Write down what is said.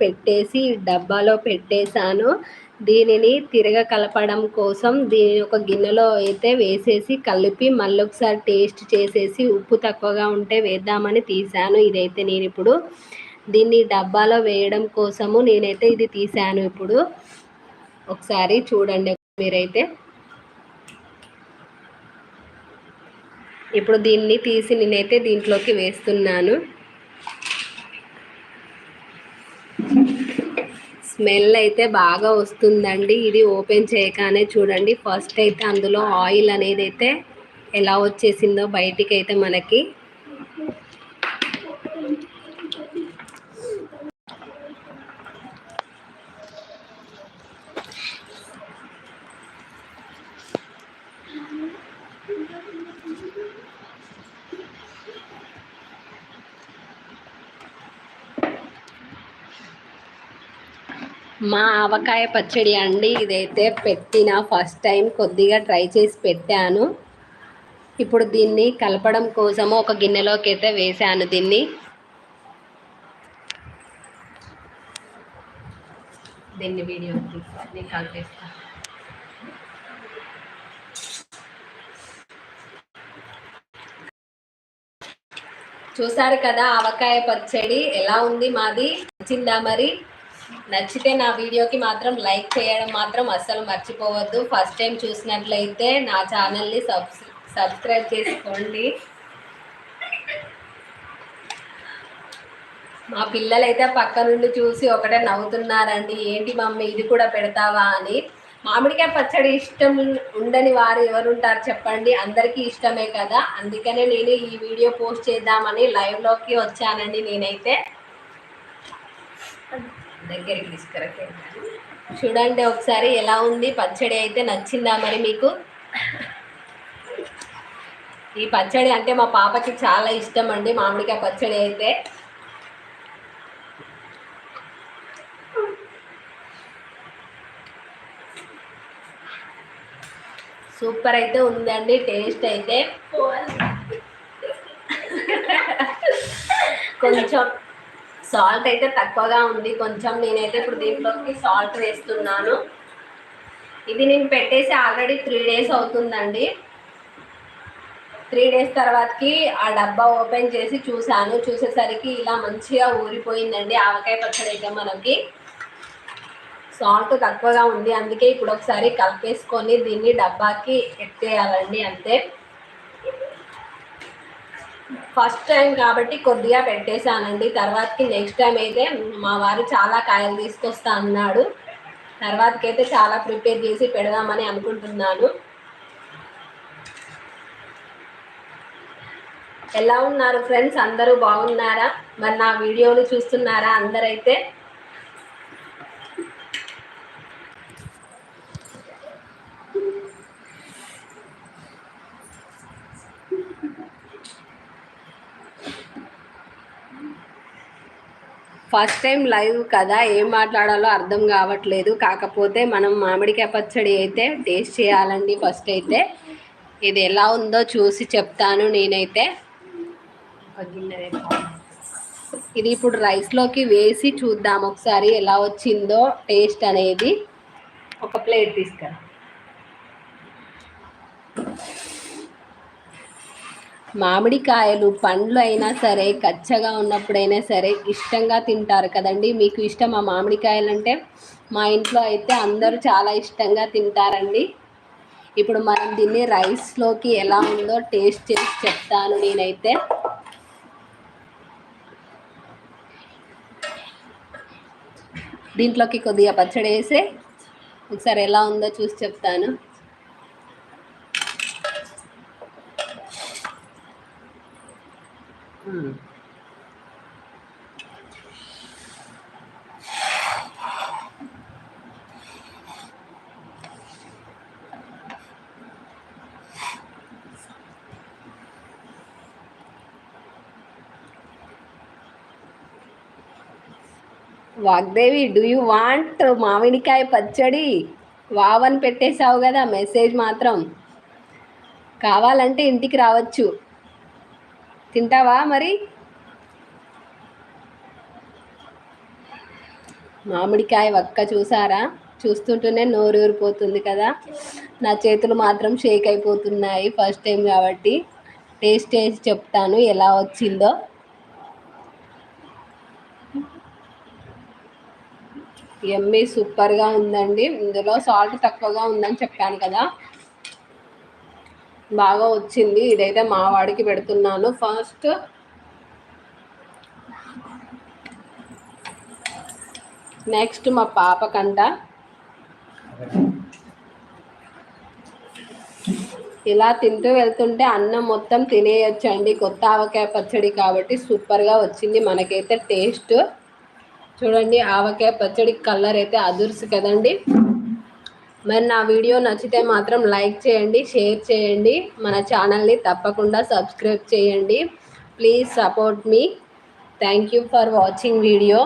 పెట్టేసి డబ్బాలో పెట్టేశాను. దీనిని తిరగ కలపడం కోసం దీని ఒక గిన్నెలో అయితే వేసేసి కలిపి మళ్ళీ ఒకసారి టేస్ట్ చేసేసి ఉప్పు తక్కువగా ఉంటే వేద్దామని తీసాను ఇదైతే నేను ఇప్పుడు దీన్ని డబ్బాలో వేయడం కోసము నేనైతే ఇది తీసాను ఇప్పుడు. ఒకసారి చూడండి మీరైతే. ఇప్పుడు దీన్ని తీసి నేనైతే దీంట్లోకి వేస్తున్నాను. స్మెల్ అయితే బాగా వస్తుందండి. ఇది ఓపెన్ చేయగానే చూడండి. ఫస్ట్ అయితే అందులో ఆయిల్ అనేది అయితే ఎలా వచ్చేసిందో బయటికి అయితే మనకి మా ఆవకాయ పచ్చడి అండి ఇదైతే పెట్టిన ఫస్ట్ టైం కొద్దిగా ట్రై చేసి పెట్టాను. ఇప్పుడు దీన్ని కలపడం కోసము ఒక గిన్నెలోకి అయితే వేసాను దీన్ని దీన్ని వీడియో కలిపేస్తాను చూసారు కదా ఆవకాయ పచ్చడి ఎలా ఉంది మాది? నచ్చిందా మరి? నచ్చితే నా వీడియోకి మాత్రం లైక్ చేయడం మాత్రం అస్సలు మర్చిపోవద్దు. ఫస్ట్ టైం చూసినట్లయితే నా ఛానల్ని సబ్స్ సబ్స్క్రైబ్ చేసుకోండి. మా పిల్లలైతే పక్క నుండి చూసి ఒకటే నవ్వుతున్నారండి. ఏంటి మమ్మీ ఇది కూడా పెడతావా? అని. మామిడికాయ పచ్చడి ఇష్టం ఉండని వారు ఎవరుంటారు చెప్పండి. అందరికీ ఇష్టమే కదా. అందుకనే నేను ఈ వీడియో పోస్ట్ చేద్దామని లైవ్లోకి వచ్చానండి నేనైతే. దగ్గరికి తీసుకురకే చూడండి ఒకసారి ఎలా ఉంది. పచ్చడి అయితే నచ్చిందా మరి మీకు? ఈ పచ్చడి అంటే మా పాపకి చాలా ఇష్టం అండి. మామిడికాయ పచ్చడి అయితే. సూపర్ అయితే ఉందండి. టేస్ట్ అయితే. కొంచెం సాల్ట్ అయితే తక్కువగా ఉంది. కొంచెం నేనైతే ఇప్పుడు దీంట్లోకి సాల్ట్ వేస్తున్నాను. ఇది నేను పెట్టేసి ఆల్రెడీ త్రీ డేస్ అవుతుందండి. త్రీ డేస్ తర్వాతకి ఆ డబ్బా ఓపెన్ చేసి చూశాను. చూసేసరికి ఇలా మంచిగా ఊరిపోయిందండి ఆవకాయ పచ్చడి అయితే మనకి. సాల్ట్ తక్కువగా ఉంది. అందుకే ఇప్పుడు ఒకసారి కలిపేసుకొని దీన్ని డబ్బాకి ఎత్తేయాలండి అంతే. ఫస్ట్ టైం కాబట్టి కొద్దిగా పెట్టేశానండి. తర్వాతకి నెక్స్ట్ టైం అయితే మా వారు చాలా కాయలు తీసుకొస్తా అన్నాడు. తర్వాతకి అయితే చాలా ప్రిపేర్ చేసి పెడదామని అనుకుంటున్నాను. ఎలా ఉన్నారు ఫ్రెండ్స్? అందరూ బాగున్నారా? మరి నా వీడియోలు చూస్తున్నారా? అందరైతే ఫస్ట్ టైం లైవ్ కదా ఏం మాట్లాడాలో అర్థం కావట్లేదు. కాకపోతే మనం మామిడికాయ పచ్చడి అయితే టేస్ట్ చేయాలండి ఫస్ట్ అయితే. ఇది ఎలా ఉందో చూసి చెప్తాను నేనైతే. ఇది ఇప్పుడు రైస్లోకి వేసి చూద్దాం ఒకసారి ఎలా వచ్చిందో టేస్ట్ అనేది. ఒక ప్లేట్ తీసుకురా. మామిడికాయలు పండ్లు అయినా సరే కచ్చగా ఉన్నప్పుడైనా సరే ఇష్టంగా తింటారు కదండి. మీకు ఇష్టం ఆ మామిడికాయలు అంటే మా ఇంట్లో అయితే అందరూ చాలా ఇష్టంగా తింటారండి. ఇప్పుడు మనం దీన్ని రైస్లోకి ఎలా ఉందో టేస్ట్ చేసి చెప్తాను నేనైతే. దీంట్లోకి కొద్దిగా పచ్చడి వేసి ఒకసారి ఎలా ఉందో చూసి చెప్తాను. వాగ్దేవి డూ యూ వాంట్ మామిడికాయ పచ్చడి? వావని పెట్టేశావు కదా మెసేజ్ మాత్రం. కావాలంటే ఇంటికి రావచ్చు. తింటావా మరి? మామిడికాయ వక్క చూసారా? చూస్తుంటేనే నోరు ఊరిపోతుంది కదా. నా చేతులు మాత్రం షేక్ అయిపోతున్నాయి ఫస్ట్ టైం కాబట్టి. టేస్ట్ టేస్ట్ చెప్తాను ఎలా వచ్చిందో. ఎమ్మి సూపర్గా ఉందండి. ఇందులో సాల్ట్ తక్కువగా ఉందని చెప్పాను కదా. బాగా వచ్చింది. ఇదైతే మా వాడికి పెడుతున్నాను. ఫస్ట్ నెక్స్ట్ మా పాపకంట ఇలా తింటూ వెళ్తుంటే అన్నం మొత్తం తినేయొచ్చండి. కొత్త ఆవకాయ పచ్చడి కాబట్టి సూపర్గా వచ్చింది. మనకైతే టేస్ట్. చూడండి ఆవకాయ పచ్చడి కలర్ అయితే అదుర్సు కదండి. మరి నా వీడియో నచ్చితే మాత్రం లైక్ చేయండి షేర్ చేయండి. మన ఛానల్ని తప్పకుండా సబ్స్క్రైబ్ చేయండి. Please support me. Thank you for watching video.